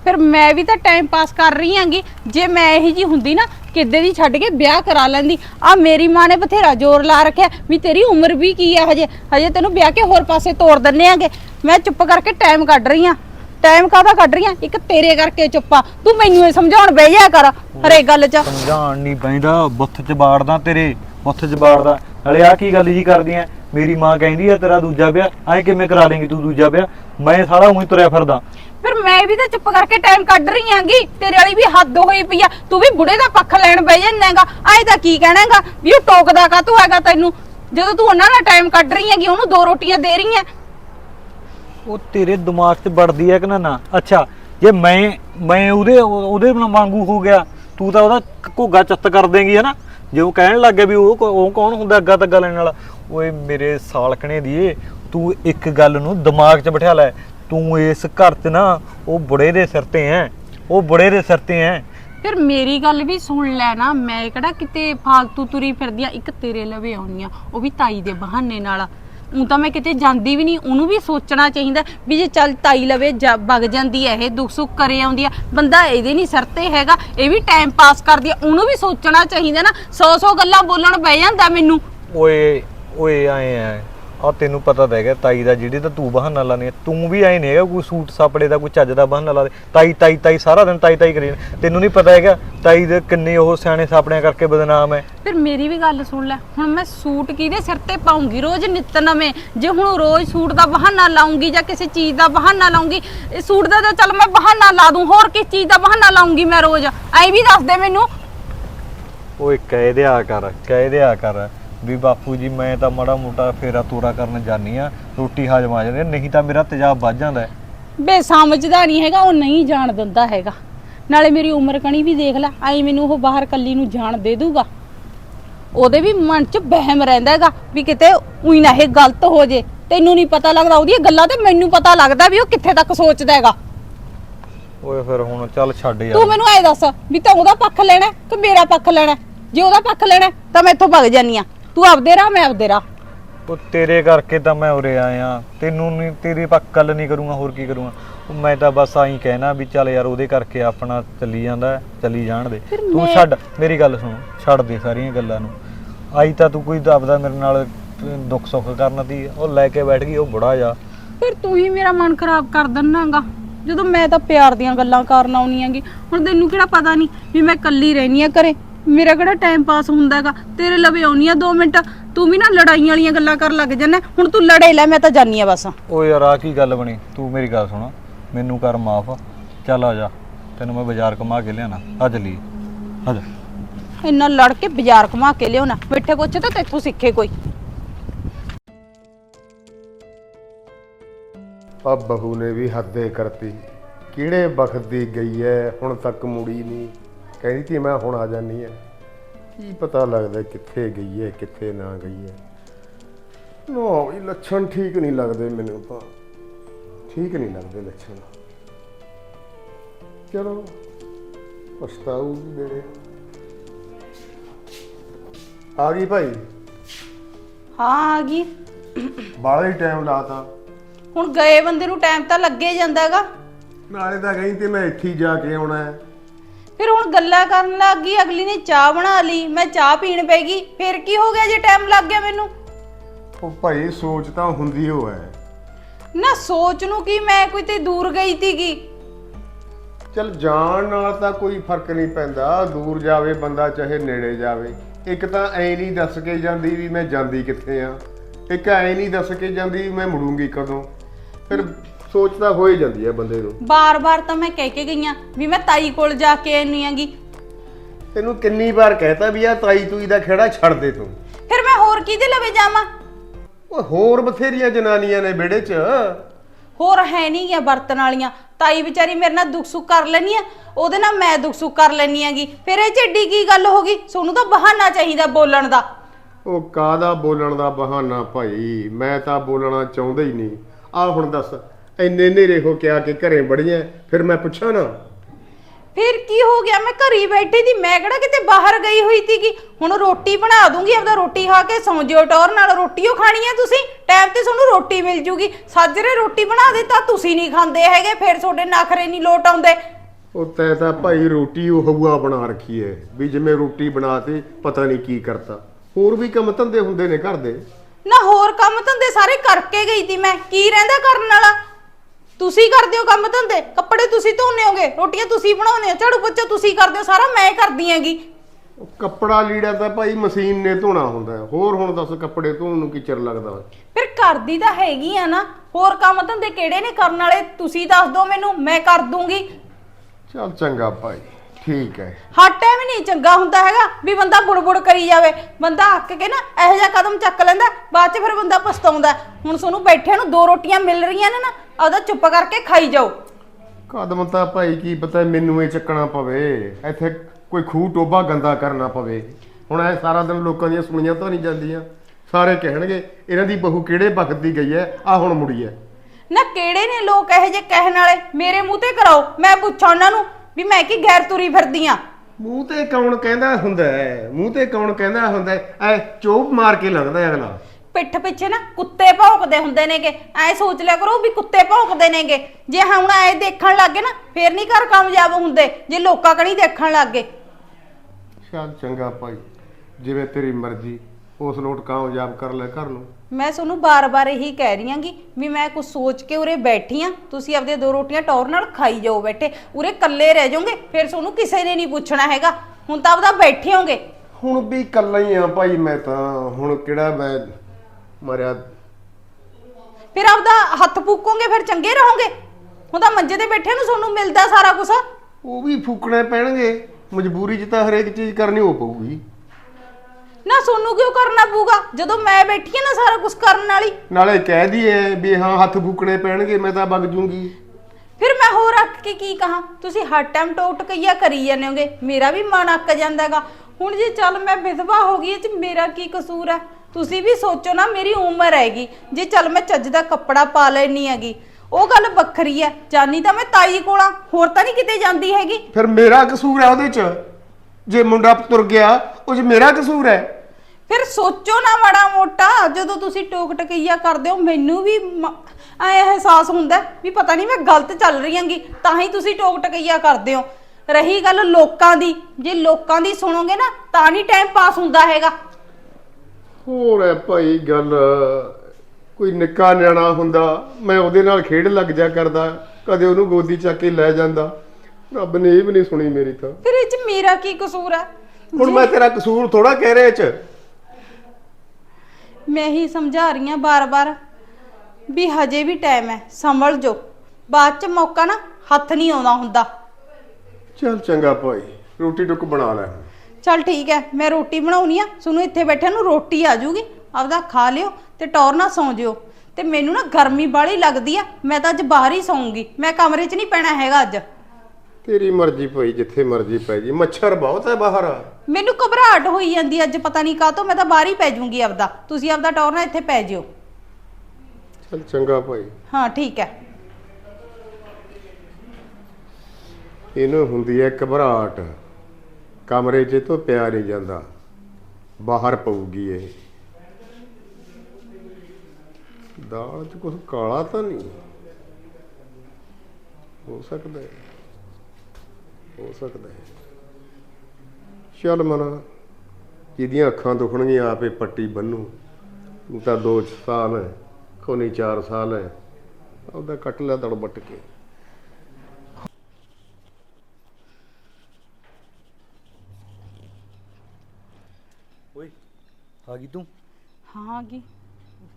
ਫਿਰ ਮੈਂ ਵੀ ਤਾਂ ਟਾਈਮ ਪਾਸ ਕਰ ਰਹੀ ਆਂਗੀ ਜੇ ਮੈਂ ਇਹੀ ਜੀ ਹੁੰਦੀ ਨਾ, ਕਿੱਦੇ ਦੀ ਛੱਡ ਕੇ ਵਿਆਹ ਕਰਾ ਲੈਂਦੀ। ਆ ਮੇਰੀ ਮਾਂ ਨੇ ਬਥੇਰਾ ਜ਼ੋਰ ਲਾ ਰੱਖਿਆ ਵੀ ਤੇਰੀ ਉਮਰ ਵੀ ਕੀ ਆ ਹਜੇ? ਹਜੇ ਤੈਨੂੰ ਵਿਆਹ ਕੇ ਹੋਰ ਪਾਸੇ ਤੋੜ ਦਿੰਨੇ ਆਂਗੇ। ਮੈਂ ਚੁੱਪ ਕਰਕੇ ਟਾਈਮ ਕੱਢ ਰਹੀ ਆ ਟਾਈਮ ਕਾਹਦਾ ਕੱਢ ਰਹੀ ਆ ਇੱਕ ਤੇਰੇ ਕਰਕੇ ਚੁੱਪਾ ਤੂੰ ਮੈਨੂੰ ਇਹ ਸਮਝਾਉਣ ਬਹਿ ਜਾ ਕਰ ਹਰੇਕ ਗੱਲ 'ਚ। ਸਮਝਾਣ ਨਹੀਂ ਪੈਂਦਾ ਬੁੱਥ ਚ ਬਾੜਦਾ ਤੇਰੇ ਬੁੱਥ ਚ ਬਾੜਦਾ। ਹਲੇ ਆ ਕੀ ਗੱਲ ਜੀ ਕਰਦੀ ਐ? ਮੇਰੀ ਮਾਂ ਕਹਿੰਦੀ ਐ ਤੇਰਾ ਦੂਜਾ ਵਿਆਹ ਐ ਕਿਵੇਂ ਕਰਾ ਲੇਂਗੀ ਤੂੰ ਦੂਜਾ ਵਿਆਹ? ਮੈਂ ਸਾਲਾ ਉਹੀ ਤੁਰਿਆ ਫਿਰਦਾ। ਫਿਰ ਮੈਂ ਵੀ ਤਾਂ ਚੁੱਪ ਕਰਕੇ ਟਾਈਮ ਕੱਢ ਰਹੀ ਆਂਗੀ ਤੇਰੇ ਵਾਲੀ ਵੀ ਹੱਦ ਹੋਈ ਪਈ ਆ। ਤੂੰ ਵੀ ਬੁੜੇ ਦਾ ਪੱਖ ਲੈਣ ਬਹਿ ਜਾਣਾਗਾ ਐ ਤਾਂ ਕੀ ਕਹਿਣਾਗਾ? ਵੀ ਉਹ ਟੋਕਦਾ ਕਾ ਤੂੰ ਹੈਗਾ ਤੈਨੂੰ? ਜਦੋਂ ਤੂੰ ਉਹਨਾਂ ਨਾਲ ਟਾਈਮ ਕੱਢ ਰਹੀ ਹੈਗੀ ਉਹਨੂੰ ਦੋ ਰੋਟੀਆਂ ਦੇ ਰਹੀ ਹੈ ਉਹ ਤੇਰੇ ਦਿਮਾਗ 'ਚ ਵੜਦੀ ਐ ਕਿ ਨਾ ਨਾ। ਅੱਛਾ, ਜੇ ਮੈਂ ਮੈਂ ਉਹਦੇ ਉਹਦੇ ਨਾਲ ਵਾਂਗੂ ਹੋ ਗਿਆ, ਤੂੰ ਤਾਂ ਉਹਦਾ ਘੋਗਾ ਚੱਤ ਕਰ ਦੇਂਗੀ, ਹਨਾ? ਜੇ ਉਹ ਕਹਿਣ ਲੱਗ ਗਿਆ ਵੀ ਉਹ ਕੌ- ਉਹ ਕੌਣ ਹੁੰਦਾ ਅੱਗਾ ਤੱਗਾ ਲੈਣ ਵਾਲਾ? ਓਏ ਮੇਰੇ ਸਾਲਕਣੇ ਦੀਏ ਤੂੰ ਇੱਕ ਗੱਲ ਨੂੰ ਦਿਮਾਗ 'ਚ ਬਿਠਾ ਲੈ। ਤੂੰ ਇਸ ਘਰ 'ਚ ਨਾ, ਉਹ ਬੁੜੇ ਦੇ ਸਿਰ ਤੇ ਐ, ਉਹ ਬੁੜੇ ਦੇ ਸਿਰ ਤੇ ਐ। ਫਿਰ ਮੇਰੀ ਗੱਲ ਵੀ ਸੁਣ ਲੈ ਨਾ, ਮੈਂ ਕਿਹੜਾ ਕਿਤੇ ਫਾਲਤੂ ਤੁਰੀ ਫਿਰਦੀ ਆ, ਇੱਕ ਤੇਰੇ ਲਵੇ ਆਉਣੀ ਆ, ਉਹ ਵੀ ਤਾਈ ਦੇ ਬਹਾਨੇ ਨਾਲ। ਉਹ ਤਾਂ ਮੈਂ ਕਿਤੇ ਜਾਂਦੀ ਵੀ ਨਹੀਂ, ਉਹਨੂੰ ਵੀ ਸੋਚਣਾ ਚਾਹੀਦਾ ਵੀ ਜੇ ਚੱਲ ਤਾਈ ਲਵੇ, ਜਾ- ਵਗ ਜਾਂਦੀ ਐ, ਇਹ ਦੁੱਖ ਸੁੱਖ ਕਰੇ ਆਉਂਦੀ ਆ ਬੰਦਾ ਇਹਦੇ ਨਹੀਂ ਸਰ ਤੇ ਹੈਗਾ, ਇਹ ਵੀ ਟਾਈਮ ਪਾਸ ਕਰਦੀ ਆ ਉਹਨੂੰ ਵੀ ਸੋਚਣਾ ਚਾਹੀਦਾ ਨਾ, ਸੌ ਸੌ ਗੱਲਾਂ ਬੋਲਣ ਬਹਿ ਜਾਂਦਾ ਮੈਨੂੰ। ਓਏ ਓਏ ਆਏ ਐ। ਆ ਤੈਨੂੰ ਪਤਾ ਤਾਂ ਹੈਗਾ ਤਾਈ ਦਾ ਜਿਹੜੀ ਤਾਂ ਤੂੰ ਬਹਾਨਾ ਲਾਣੀ ਤੂੰ ਵੀ ਐ ਨਹੀਂ ਹੈਗਾ ਕੋਈ ਸੂਟ ਸਾਪੜੇ ਦਾ ਕੋਈ ਚੱਜ ਦਾ ਬਹਾਨਾ ਲਾ ਦੇ। ਤਾਈ ਤਾਈ ਤਾਈ ਸਾਰਾ ਦਿਨ ਤਾਈ ਤਾਈ ਕਰੀ ਜਾਂਦੀ। ਤੈਨੂੰ ਨਹੀਂ ਪਤਾ ਹੈਗਾ ਤਾਈ ਦੇ ਕਿੰਨੇ ਉਹ ਸਿਆਣੇ ਸਾਪੜਿਆਂ ਕਰਕੇ ਬਦਨਾਮ ਹੈ ਫਿਰ ਮੇਰੀ ਵੀ ਗੱਲ ਸੁਣ ਲੈ ਹੁਣ ਮੈਂ ਸੂਟ ਕਿਹਦੇ ਸਿਰ ਤੇ ਪਾਉਂਗੀ? ਰੋਜ਼ ਨਿੱਤ ਨਵੇਂ। ਜੇ ਹੁਣ ਰੋਜ਼ ਸੂਟ ਦਾ ਬਹਾਨਾ ਲਾਉਂਗੀ ਜਾਂ ਕਿਸੇ ਚੀਜ਼ ਦਾ ਬਹਾਨਾ ਲਾਉਂਗੀ ਇਹ ਸੂਟ ਦਾ ਤਾਂ ਚੱਲ ਮੈਂ ਬਹਾਨਾ ਲਾ ਦੂੰ ਹੋਰ ਕਿਸ ਚੀਜ਼ ਦਾ ਬਹਾਨਾ ਲਾਉਂਗੀ ਮੈਂ ਰੋਜ਼? ਐਂ ਵੀ ਦੱਸ ਦੇ ਮੈਨੂੰ। ਓਏ ਕਹਿ ਦਿਆ ਕਰ ਕਹਿ ਦਿਆ ਕਰ। ਵੀ ਬਾਪੂ ਜੀ ਮੈਂ ਤਾਂ ਮਾੜਾ ਮੋਟਾ ਫੇਰਾ ਤੋਰਾ ਕਰਨ ਜਾਨੀ ਆ ਰੋਟੀ ਹਾਜ਼ਮ ਆ ਜਾਂਦੀ ਆ, ਨਹੀਂ ਤਾਂ ਮੇਰਾ ਤੇਜ਼ਾਬ ਵੱਧ ਜਾਂਦਾ ਹੈ। ਬੇ ਸਮਝਦਾ ਨਹੀਂ ਹੈਗਾ ਉਹ ਨਹੀਂ ਜਾਣ ਦਿੰਦਾ ਹੈਗਾ। ਨਾਲੇ ਮੇਰੀ ਉਮਰ ਕਣੀ ਵੀ ਦੇਖ ਲੈ ਐਂ ਮੈਨੂੰ ਉਹ ਬਾਹਰ ਕੱਲੀ ਨੂੰ ਜਾਣ ਦੇ ਦੂਗਾ। ਉਹਦੇ ਵੀ ਮਨ 'ਚ ਵਹਿਮ ਰਹਿੰਦਾ ਹੈਗਾ ਵੀ ਕਿਤੇ ਉਹੀ ਨਾ ਇਹ ਗਲਤ ਹੋ ਜੇ। ਤੈਨੂੰ ਨਹੀਂ ਪਤਾ ਲੱਗਦਾ ਉਹਦੀਆਂ ਗੱਲਾਂ ਤੇ ਮੈਨੂੰ ਪਤਾ ਲੱਗਦਾ ਵੀ ਉਹ ਕਿੱਥੇ ਤੱਕ ਸੋਚਦਾ ਹੈਗਾ। ਓਏ ਫਿਰ ਹੁਣ ਚੱਲ ਛੱਡ ਤੂੰ ਯਾਰ ਮੈਨੂੰ ਐ ਦੱਸ ਵੀ ਤਾਂ ਉਹਦਾ ਪੱਖ ਲੈਣਾ ਹੈ ਕਿ ਮੇਰਾ ਪੱਖ ਲੈਣਾ ਹੈ? ਜੇ ਉਹਦਾ ਪੱਖ ਲੈਣਾ ਹੈ, ਤਾਂ ਮੈਂ ਇੱਥੋਂ ਭੱਜ ਜਾਨੀ ਆ ਤੂੰ ਆਪਦੇ ਰਾਹ ਮੈਂ ਆਪਦੇ ਰਾਹ। ਉਹ ਤੇਰੇ ਕਰਕੇ ਤਾਂ ਮੈਂ ਉਰੇ ਆਇਆ। ਤੈਨੂੰ ਨਹੀਂ ਤੇਰੀ ਪੱਕ ਗੱਲ ਨਹੀਂ ਕਰੂੰਗਾ ਹੋਰ ਕੀ ਕਰੂੰਗਾ। ਉਹ ਮੈਂ ਤਾਂ ਬਸ ਆਈ ਕਹਿਣਾ ਵੀ ਚੱਲ ਯਾਰ ਉਹਦੇ ਕਰਕੇ ਆਪਣਾ ਚੱਲੀ ਜਾਂਦਾ ਚੱਲੀ ਜਾਣ ਦੇ। ਫਿਰ ਤੂੰ ਮੈਂ- ਛੱਡ ਮੇਰੀ ਗੱਲ ਸੁਣ ਛੱਡ ਦੇ ਸਾਰੀਆਂ ਗੱਲਾਂ ਨੂੰ। ਆਈ ਤਾਂ ਤੂੰ ਕੋਈ ਦੱਬਦਾ ਮੇਰੇ ਨਾਲ ਦੁੱਖ ਸੁੱਖ ਕਰਨ ਦੀ ਉਹ ਲੈ ਕੇ ਬੈਠ ਗਈ ਉਹ ਬੁੜਾ ਜਾ। ਫਿਰ ਤੂੰ ਹੀ ਮੇਰਾ ਮਨ ਖਰਾਬ ਕਰ ਦਿੰਨਾਗਾ। ਜਦੋਂ ਮੈਂ ਤਾਂ ਪਿਆਰ ਦੀਆਂ ਗੱਲਾਂ ਕਰਨ ਆਉਣੀ ਆਂਗੀ ਹੁਣ ਤੈਨੂੰ ਕਿਹੜਾ ਪਤਾ ਨਹੀਂ ਵੀ ਮੈਂ ਇਕੱਲੀ ਰਹਿਣੀ ਆ ਘਰੇ। ਮੇਰਾ ਕਿਹੜਾ ਟਾਈਮ ਪਾਸ ਹੁੰਦਾ ਹੈਗਾ? ਤੇਰੇ ਲਵੇ ਆਉਣੀ ਆ 2 ਮਿੰਟ। ਤੂੰ ਵੀ ਨਾ ਲੜਾਈਆਂ ਵਾਲੀਆਂ ਗੱਲਾਂ ਕਰਨ ਲੱਗ ਜੰਨਾ। ਹੁਣ ਤੂੰ ਲੜੇ ਲੈ ਮੈਂ ਤਾਂ ਜਾਨੀ ਆ ਬਸ। ਓ ਯਾਰ ਆ ਕੀ ਗੱਲ ਬਣੀ? ਤੂੰ ਮੇਰੀ ਗੱਲ ਸੁਣ। ਮੈਨੂੰ ਕਰ ਮਾਫ। ਚੱਲ ਆ ਜਾ। ਤੈਨੂੰ ਮੈਂ ਬਾਜ਼ਾਰ ਕਮਾ ਕੇ ਲਿਆਣਾ ਆ ਚੱਲੀ ਆ ਜਾ। ਇੰਨਾ ਲੜ ਕੇ ਬਾਜ਼ਾਰ ਘੁਮਾ ਕੇ ਲਿਆਉਣਾ। ਮਿੱਠੇ ਪੁੱਛ ਤਾਂ ਤੇਥੋਂ ਸਿੱਖੇ ਕੋਈ। ਆ ਬਹੂ ਨੇ ਵੀ ਹੱਦੇ ਕਰਤੀ। ਕਿਹੜੇ ਵਕਤ ਦੀ ਗਈ ਐ? ਹੁਣ ਤੱਕ ਮੁੜੀ ਨਹੀਂ ਕਹਿੰਦੀ ਤੀ ਮੈਂ ਹੁਣ ਆ ਜਾਨੀ ਐ ਕੀ ਪਤਾ ਲੱਗਦਾ ਕਿੱਥੇ ਗਈ ਐ ਕਿੱਥੇ ਨਾ ਗਈ ਐ ਨੋ ਵੀ ਲੱਛਣ ਠੀਕ ਨਹੀਂ ਲੱਗਦੇ ਮੈਨੂੰ ਤਾਂ। ਠੀਕ ਨਹੀਂ ਲੱਗਦੇ ਲੱਛਣ। ਚਲੋ ਪਛਤਾਊ ਦੇ ਆ ਗਈ ਭਾਈ? ਹਾਂ ਆ ਗਈ। ਬਾਹਲਾ ਹੀ ਟਾਈਮ ਲਾਤਾ। ਹੁਣ ਗਏ ਬੰਦੇ ਨੂੰ ਟਾਈਮ ਤਾਂ ਲੱਗੇ ਜਾਂਦਾ ਹੈਗਾ ਨਾਲੇ ਤਾਂ ਗਈ ਤੇ ਮੈਂ ਇੱਥੇ ਹੀ ਜਾ ਕੇ ਆਉਣਾ ਹੈ। ਫਿਰ ਹੁਣ ਗੱਲਾਂ ਕਰਨ ਲੱਗ ਗਈ ਅਗਲੀ ਨੇ ਚਾਹ ਬਣਾ ਲਈ ਮੈਂ ਚਾਹ ਪੀਣ ਪੈਗੀ ਫਿਰ ਕੀ ਹੋ ਗਿਆ ਜੇ ਟਾਈਮ ਲੱਗ ਗਿਆ ਮੈਨੂੰ? ਉਹ ਭਾਈ ਸੋਚ ਤਾਂ ਹੁੰਦੀ ਹੋ ਹੈ। ਨਾ ਸੋਚ ਨੂੰ ਕੀ ਮੈਂ ਕੋਈ ਤੇ ਦੂਰ ਗਈ ਤੀਗੀ ਚਲ ਜਾਣ ਨਾਲ ਤਾਂ ਕੋਈ ਫ਼ਰਕ ਨਹੀਂ ਪੈਂਦਾ ਦੂਰ ਜਾਵੇ ਬੰਦਾ ਚਾਹੇ ਨੇੜੇ ਜਾਵੇ। ਇੱਕ ਤਾਂ ਐ ਨਹੀਂ ਦੱਸ ਕੇ ਜਾਂਦੀ ਵੀ ਮੈਂ ਜਾਂਦੀ ਕਿੱਥੇ ਆ। ਇੱਕ ਐ ਨਹੀਂ ਦੱਸ ਕੇ ਜਾਂਦੀ ਵੀ ਮੈਂ ਮੁੜੂੰਗੀ ਕਦੋਂ। ਫਿਰ ਸੋਚ ਤਾਂ ਹੋ ਹੀ ਜਾਂਦੀ ਹੈ ਬੰਦੇ ਨੂੰ। ਬਾਰ-ਬਾਰ ਤਾਂ ਮੈਂ ਕਹਿ ਕੇ ਗਈਆਂ ਵੀ ਮੈਂ ਤਾਈ ਕੋਲ ਜਾ ਕੇ ਆਉਣੀ ਆਂਗੀ ਤੈਨੂੰ ਕਿੰਨੀ ਵਾਰ ਕਹਿਤਾ ਵੀ ਆ ਤਾਈ ਤੂਈ ਦਾ ਖੇੜਾ ਛੱਡ ਦੇ ਤੂੰ। ਫਿਰ ਮੈਂ ਹੋਰ ਕਿਹਦੇ ਲਵੇ ਜਾਵਾਂ? ਉਹ ਹੋਰ ਬਥੇਰੀਆਂ ਜਨਾਨੀਆਂ ਨੇ ਵਿਹੜੇ 'ਚ। ਹੋਰ ਹੈ ਨਹੀਂ ਗਿਆ ਬਰਤਨ ਵਾਲੀਆਂ। ਤਾਈ ਵਿਚਾਰੀ ਮੇਰੇ ਨਾਲ ਦੁੱਖ ਸੁੱਖ ਕਰ ਲੈਣੀ ਆ। ਉਹਦੇ ਨਾਲ ਮੈਂ ਦੁੱਖ ਸੁੱਖ ਕਰ ਲੈਣੀ ਆਂਗੀ ਫਿਰ ਇਹ ਏਡੀ ਕੀ ਗੱਲ ਹੋ ਗਈ? ਸੋਨੂੰ ਤਾਂ ਬਹਾਨਾ ਚਾਹੀਦਾ ਬੋਲਣ ਦਾ। ਉਹ ਕਾਦਾ ਬੋਲਣ ਦਾ ਬਹਾਨਾ ਭਾਈ? ਮੈਂ ਤਾਂ ਬੋਲਣਾ ਚਾਹੁੰਦਾ ਹੀ ਨਹੀਂ ਆ ਹੁਣ ਦੱਸ ਇੰਨੇ ਨੇਰੇ ਹੋ ਕੇ ਆ ਕੇ ਘਰੇ ਬੜੀਆਂ ਫਿਰ ਮੈਂ ਪੁੱਛਾਂ ਨਾ। ਫਿਰ ਕੀ ਹੋ ਗਿਆ? ਮੈਂ ਘਰੀ ਬੈਠੀ ਦੀ ਮੈਂ ਕਿਹੜਾ ਕਿਤੇ ਬਾਹਰ ਗਈ ਹੋਈ ਸੀਗੀ? ਹੁਣ ਰੋਟੀ ਬਣਾ ਦੂੰਗੀ ਆਪਦਾ ਰੋਟੀ ਖਾ ਕੇ ਸੌਂ ਜਿਓ। ਟੌਰ ਨਾਲ ਰੋਟੀ ਓ ਖਾਣੀ ਆ ਤੁਸੀਂ? ਟਾਈਮ ਤੇ ਤੁਹਾਨੂੰ ਰੋਟੀ ਮਿਲ ਜੂਗੀ। ਸਾਜਰੇ ਰੋਟੀ ਬਣਾ ਦਿੱਤਾ ਤੁਸੀਂ ਨਹੀਂ ਖਾਂਦੇ ਹੈਗੇ ਫਿਰ ਤੁਹਾਡੇ ਨਖਰੇ ਨਹੀਂ ਲੋਟ ਆਉਂਦੇ। ਉਹ ਤੈ ਤਾਂ ਭਾਈ ਰੋਟੀ ਉਹ ਹਵਾ ਬਣਾ ਰੱਖੀ ਐ ਵੀ ਜਿਵੇਂ ਰੋਟੀ ਬਣਾਤੀ ਪਤਾ ਨਹੀਂ ਕੀ ਕਰਤਾ। ਹੋਰ ਵੀ ਕੰਮ ਧੰਦੇ ਹੁੰਦੇ ਨੇ ਘਰ ਦੇ। ਨਾ ਹੋਰ ਕੰਮ ਧੰਦੇ ਸਾਰੇ ਕਰਕੇ ਗਈ ਤੀ ਮੈਂ। ਕੀ ਰਹਿੰਦਾ ਕਰਨ ਵਾਲਾ? ਤੁਸੀਂ ਕਰਦੇ ਹੋ ਕੰਮ ਧੰਦੇ? ਕੱਪੜੇ ਤੁਸੀਂ ਧੋਨੇ ਹੋਗੇ ਰੋਟੀਆਂ ਤੁਸੀਂ ਬਣਾਉਂਦੇ ਹੋ ਝਾੜੂ ਪੋਚਾ ਤੁਸੀਂ ਕਰਦੇ ਹੋ ਸਾਰਾ ਮੈਂ ਕਰਦੀ ਹੈਗੀ। ਉਹ ਕੱਪੜਾ ਲੀੜਾ ਤਾਂ ਭਾਈ ਮਸ਼ੀਨ ਨੇ ਧੋਣਾ ਹੁੰਦਾ ਹੈ। ਹੋਰ ਹੁਣ ਦੱਸ ਕੱਪੜੇ ਧੋਣ ਨੂੰ ਕੀ ਚਿਰ ਲੱਗਦਾ ਫਿਰ ਕਰਦੀ ਤਾਂ ਹੈਗੀ ਆ ਨਾ। ਹੋਰ ਕੰਮ ਧੰਦੇ ਕਿਹੜੇ ਨੇ ਕਰਨ ਵਾਲੇ? ਤੁਸੀਂ ਦੱਸ ਦਿਓ ਮੈਨੂੰ ਮੈਂ ਕਰ ਦੂੰਗੀ। ਚੱਲ ਚੰਗਾ ਭਾਈ। ਠੀਕ ਹੈ। ਹਰ ਟਾਈਮ ਨਹੀਂ ਚੰਗਾ ਹੁੰਦਾ ਹੈਗਾ ਵੀ ਬੰਦਾ ਬੁੜਬੁੜ ਕਰੀ ਜਾਵੇ। ਬੰਦਾ ਅੱਕ ਕੇ ਨਾ ਇਹੋ ਜਿਹਾ ਕਦਮ ਚੱਕ ਲੈਂਦਾ ਬਾਅਦ ਚ ਫਿਰ ਬੰਦਾ ਪਛਤਾਉਂਦਾ। ਹੁਣ ਤੁਹਾਨੂੰ ਬੈਠਿਆਂ ਨੂੰ ਦੋ ਰੋਟੀਆਂ ਮਿਲ ਰਹੀਆਂ ਨੇ ਨਾ ਉਹਦਾ ਚੁੱਪ ਕਰਕੇ ਖਾਈ ਜਾਓ। ਕਦਮ ਤਾਂ ਭਾਈ ਕੀ ਪਤਾ ਮੈਨੂੰ ਇਹ ਚੱਕਣਾ ਪਵੇ ਇੱਥੇ ਕੋਈ ਖੂਹ ਟੋਬਾ ਗੰਦਾ ਕਰਨਾ ਪਵੇ। ਹੁਣ ਇਹ ਸਾਰਾ ਦਿਨ ਲੋਕਾਂ ਦੀਆਂ ਸੁਣੀਆਂ ਤਾਂ ਨਹੀਂ ਜਾਂਦੀਆਂ। ਸਾਰੇ ਕਹਿਣਗੇ ਇਹਨਾਂ ਦੀ ਬਹੂ ਕਿਹੜੇ ਵਕਤ ਦੀ ਗਈ ਹੈ ਆ ਹੁਣ ਮੁੜੀ ਹੈ। ਨਾ ਕਿਹੜੇ ਨੇ ਲੋਕ ਇਹੋ ਜਿਹੇ ਕਹਿਣ ਵਾਲੇ? ਮੇਰੇ ਮੂੰਹ ਤੇ ਕਰਾਓ ਮੈਂ ਪੁੱਛਾਂ ਉਹਨਾਂ ਨੂੰ ਵੀ ਮੈਂ ਕੀ ਗੈਰ ਤੁਰੀ ਫਿਰਦੀ ਆ? ਮੂੰਹ ਤੇ ਕੌਣ ਕਹਿੰਦਾ ਹੁੰਦਾ ਹੈ? ਮੂੰਹ ਤੇ ਕੌਣ ਕਹਿੰਦਾ ਹੁੰਦਾ ਹੈ? ਐ ਚੋਪ ਮਾਰ ਕੇ ਲੰਘਦਾ ਹੈ ਅਗਲਾ। ਪਿੱਠ ਪਿੱਛੇ ਨਾ ਕੁੱਤੇ ਭੌਂਕਦੇ ਹੁੰਦੇ ਨੇਗੇ। ਐ ਸੋਚ ਲਿਆ ਕਰੋ ਵੀ ਕੁੱਤੇ ਭੌਂਕਦੇ ਨੇਗੇ। ਜੇ ਹੁਣ ਐ ਦੇਖਣ ਲੱਗੇ ਨਾ ਫੇਰ ਨਹੀਂ ਘਰ ਕਾਮਯਾਬ ਹੁੰਦੇ ਜੇ ਲੋਕਾਂ ਕਣੀ ਦੇਖਣ ਲੱਗੇ ਚੱਲ ਚੰਗਾ ਭਾਈ ਜਿਵੇਂ ਤੇਰੀ ਮਰਜ਼ੀ। ਉਸ ਲੋਟ ਕਾਮਯਾਬ ਕਰ ਲੈ ਘਰ ਨੂੰ। ਮੈਂ ਤੁਹਾਨੂੰ ਬਾਰ-ਬਾਰ ਇਹੀ ਕਹਿ ਰਹੀ ਆਂਗੀ ਵੀ ਮੈਂ ਕੁਝ ਸੋਚ ਕੇ ਉਰੇ ਬੈਠੀ ਆ ਤੁਸੀਂ ਆਪਦੇ ਦੋ ਰੋਟੀਆਂ ਟੌਰ ਨਾਲ ਖਾਈ ਜਾਓ ਬੈਠੇ ਉਰੇ ਇਕੱਲੇ ਰਹਿ ਜਾਓਗੇ ਫਿਰ ਤੁਹਾਨੂੰ ਕਿਸੇ ਨੇ ਨਹੀਂ ਪੁੱਛਣਾ ਹੈਗਾ ਹੁਣ ਤਾਂ ਆਪਦਾ ਬੈਠੇ ਹੋਗੇ। ਹੁਣ ਵੀ ਇਕੱਲਾ ਹੀ ਆ ਭਾਈ ਮੈਂ ਤਾਂ ਹੁਣ ਕਿਹੜਾ ਮੈਂ ਮਰਿਆ। ਫਿਰ ਆਪਦਾ ਹੱਥ ਫੂਕੋਗੇ ਫਿਰ ਚੰਗੇ ਰਹੋਗੇ? ਹੁਣ ਤਾਂ ਮੰਜੇ ਤੇ ਬੈਠੇ ਨੂੰ ਤੁਹਾਨੂੰ ਮਿਲਦਾ ਸਾਰਾ ਕੁਝ ਉਹ ਵੀ ਫੂਕਣੇ ਪੈਣਗੇ ਮਜਬੂਰੀ 'ਚ ਤਾਂ ਹਰੇਕ ਚੀਜ਼ ਕਰਨੀ ਹੋ ਪਊਗੀ। ਨਾ ਸੋਨੂੰ ਕਿਉਂ ਕਰਨਾ ਪਊਗਾ? ਜਦੋਂ ਮੈਂ ਬੈਠੀ ਆ ਨਾ ਸਾਰਾ ਕੁਝ ਕਰਨ ਵਾਲੀ। ਨਾਲੇ ਕਹਿ ਦਈਏ ਵੀ ਹਾਂ ਹੱਥ ਫੂਕਣੇ ਪੈਣਗੇ ਮੈਂ ਤਾਂ ਵਗ ਜੂੰਗੀ। ਫਿਰ ਮੈਂ ਹੋਰ ਰੱਖ ਕੇ ਕੀ ਕਹਾਂ? ਤੁਸੀਂ ਹਰ ਟਾਈਮ ਟੋਕ ਟਕਈਆ ਕਰੀ ਜਾਂਦੇ ਹੋਗੇ। ਮੇਰਾ ਵੀ ਮਨ ਅੱਕ ਜਾਂਦਾਗਾ ਹੁਣ ਜੀ ਚੱਲ ਮੈਂ ਵਿਧਵਾ ਹੋ ਗਈ ਇਹ ਚ ਮੇਰਾ ਕੀ ਕਸੂਰ ਹੈ? ਤੁਸੀਂ ਵੀ ਸੋਚੋ ਨਾ ਮੇਰੀ ਉਮਰ ਹੈਗੀ। ਜੇ ਚੱਲ ਮੈਂ ਚੱਜ ਦਾ ਕੱਪੜਾ ਪਾ ਲੈਣੀ ਹੈਗੀ। ਉਹ ਗੱਲ ਵੱਖਰੀ ਹੈ। ਜਾਨੀ ਤਾਂ ਮੈਂ ਤਾਈ ਕੋਲਾਂ। ਹੋਰ ਤਾਂ ਨਹੀਂ ਕਿਤੇ ਜਾਂਦੀ ਹੈਗੀ। ਫਿਰ ਮੇਰਾ ਕਸੂਰ ਹੈ ਉਹਦੇ 'ਚ। ਜੇ ਮੁੰਡਾ ਤੁਰ ਗਿਆ ਉਹ 'ਚ ਮੇਰਾ ਕਸੂਰ ਹੈ? ਫਿਰ ਸੋਚੋ ਨਾ ਮਾੜਾ ਮੋਟਾ ਜਦੋਂ ਤੁਸੀਂ ਟੋਕ ਟਕਈਆ ਕਰਦੇ ਹੋ ਮੈਨੂੰ ਵੀ ਐ ਅਹਿਸਾਸ ਹੁੰਦਾ ਹੈ ਵੀ ਪਤਾ ਨਹੀਂ ਮੈਂ ਗਲਤ ਚੱਲ ਰਹੀ ਹਾਂਗੀ ਤਾਂ ਹੀ ਤੁਸੀਂ ਟੋਕ ਟਕਈਆ ਕਰਦੇ ਹੋ। ਰਹੀ ਗੱਲ ਲੋਕਾਂ ਦੀ ਜੇ ਲੋਕਾਂ ਦੀ ਸੁਣੋਗੇ ਨਾ ਤਾਂ ਨਹੀਂ ਟਾਈਮ ਪਾਸ ਹੁੰਦਾ ਹੈਗਾ। ਹੋਰ ਹੈ ਭਾਈ ਗੱਲ ਕੋਈ ਨਿੱਕਾ ਨਿਆਣਾ ਹੁੰਦਾ ਮੈਂ ਉਹਦੇ ਨਾਲ ਖੇਡ ਲੱਗ ਜਾ ਕਰਦਾ ਕਦੇ ਉਹਨੂੰ ਗੋਦੀ ਚੱਕ ਕੇ ਲੈ ਜਾਂਦਾ। ਰੱਬ ਨੇ ਇਹ ਵੀ ਨਹੀਂ ਸੁਣੀ ਮੇਰੀ ਤਾਂ। ਫਿਰ ਇਹ ਚ ਮੇਰਾ ਕੀ ਕਸੂਰ ਹੈ? ਹੁਣ ਮੈਂ ਤੇਰਾ ਕਸੂਰ ਥੋੜਾ ਕਹਿ ਰਿਹਾ 'ਚ। ਮੈਂ ਹੀ ਸਮਝਾ ਰਹੀ ਹਾਂ ਬਾਰ-ਬਾਰ ਵੀ ਹਜੇ ਵੀ ਟਾਈਮ ਹੈ ਸੰਭਲ ਜੋ ਬਾਅਦ ਚ ਮੌਕਾ ਨਾ ਹੱਥ ਨਹੀਂ ਆਉਂਦਾ ਹੁੰਦਾ। ਚੱਲ ਚੰਗਾ ਭਾਈ ਰੋਟੀ ਟੁੱਕ ਬਣਾ ਲੈ। ਚਲ ਠੀਕ ਹੈ ਮੈਂ ਰੋਟੀ ਬਣਾਉਣੀ ਆ ਤੁਹਾਨੂੰ ਇੱਥੇ ਬੈਠਿਆਂ ਨੂੰ ਰੋਟੀ ਆ ਜੂਗੀ ਆਪਦਾ ਖਾ ਲਿਓ ਤੇ ਟੌਰ ਨਾ ਸੌਂ ਜਿਓ। ਤੇ ਮੈਨੂੰ ਨਾ ਗਰਮੀ ਬਾਹਲੀ ਲੱਗਦੀ ਆ ਮੈਂ ਤਾਂ ਅੱਜ ਬਾਹਰ ਹੀ ਸੌਂਗੀ ਮੈਂ ਕਮਰੇ 'ਚ ਨਹੀਂ ਪੈਣਾ ਹੈਗਾ ਅੱਜ। ਤੇਰੀ ਮਰਜ਼ੀ ਭਾਈ ਜਿੱਥੇ ਮਰਜ਼ੀ ਪੈ ਜੀ। ਮੱਛਰ ਬਹੁਤ ਹੈ ਬਾਹਰ। ਮੈਨੂੰ ਘਬਰਾਹਟ ਹੋਈ ਜਾਂਦੀ ਅੱਜ ਪਤਾ ਨਹੀਂ ਕਾਹਤੋਂ ਮੈਂ ਤਾਂ ਬਾਹਰ ਹੀ ਪੈ ਜੂੰਗੀ ਆਪਦਾ। ਤੁਸੀਂ ਆਪਦਾ ਟੌਰ ਨਾ ਇੱਥੇ ਪੈ ਜਿਓ। ਚੱਲ ਚੰਗਾ ਭਾਈ। ਹਾਂ ਠੀਕ ਹੈ। ਇਹਨੂੰ ਹੁੰਦੀ ਹੈ ਘਬਰਾਹਟ। ਕਮਰੇ 'ਚ ਤੋਂ ਪਿਆ ਨਹੀਂ ਜਾਂਦਾ। ਬਾਹਰ ਪਊਗੀ ਇਹ। ਦਾਲ 'ਚ ਕੁਝ ਕਾਲਾ ਤਾਂ ਨਹੀਂ। ਹੋ ਸਕਦਾ ਹੈ। ਹੋ ਸਕਦਾ ਹੈ। ਚੱਲ ਮਨਾ ਜਿਹਦੀਆਂ ਅੱਖਾਂ ਦੁਖਣਗੀਆਂ ਆਪੇ ਪੱਟੀ ਬੰਨੂ। ਤੂੰ ਤਾਂ 2 ਸਾਲ ਹੈ ਕੋਨੀ 4 ਸਾਲ ਹੈ ਉਹਦਾ ਕੱਟ ਲਿਆ ਦੜ ਬੱਟ ਕੇ। ਓਏ ਆ ਗਈ ਤੂੰ? ਹਾਂ ਆ ਗਈ।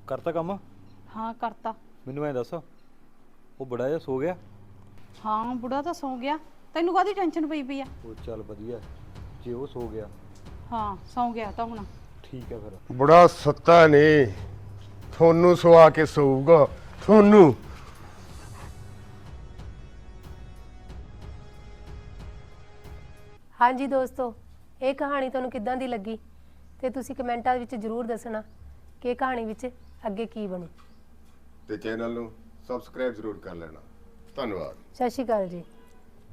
ਕਰਤਾ ਕੰਮ? ਹਾਂ ਕਰਤਾ। ਮੈਨੂੰ ਐ ਦੱਸ ਉਹ ਬੜਾ ਜਿਹਾ ਸੋ ਗਿਆ? ਹਾਂ ਬੁੜਾ ਤਾਂ ਸੌ ਗਿਆ। ਤੈਨੂੰ ਕਾਹਦੀ ਟੈਨਸ਼ਨ ਪਈ ਪਈ ਆ? ਉਹ ਚੱਲ ਵਧੀਆ ਜੇ ਉਹ ਸੋ ਗਿਆ। ਹਾਂ ਸੌ ਗਿਆ ਤਾਂ ਹੁਣ। ਠੀਕ ਹੈ ਫਿਰ। ਬੜਾ ਸੱਤਾ ਨੇ। ਤੁਹਾਨੂੰ ਸਵਾ ਕੇ ਸੌਊਗਾ ਤੁਹਾਨੂੰ। ਹਾਂਜੀ ਦੋਸਤੋ ਇਹ ਕਹਾਣੀ ਤੁਹਾਨੂੰ ਕਿੱਦਾਂ ਦੀ ਲੱਗੀ? ਤੇ ਤੁਸੀਂ ਕਮੈਂਟਾਂ ਵਿੱਚ ਜਰੂਰ ਦੱਸਣਾ ਕਿ ਇਹ ਕਹਾਣੀ ਵਿੱਚ ਅੱਗੇ ਕੀ ਬਣੂ। ਤੇ ਚੈਨਲ ਨੂੰ ਸਬਸਕ੍ਰਾਈਬ ਜ਼ਰੂਰ ਕਰ ਲੈਣਾ। ਧੰਨਵਾਦ। ਸਤਿ ਸ਼੍ਰੀ ਅਕਾਲ ਜੀ।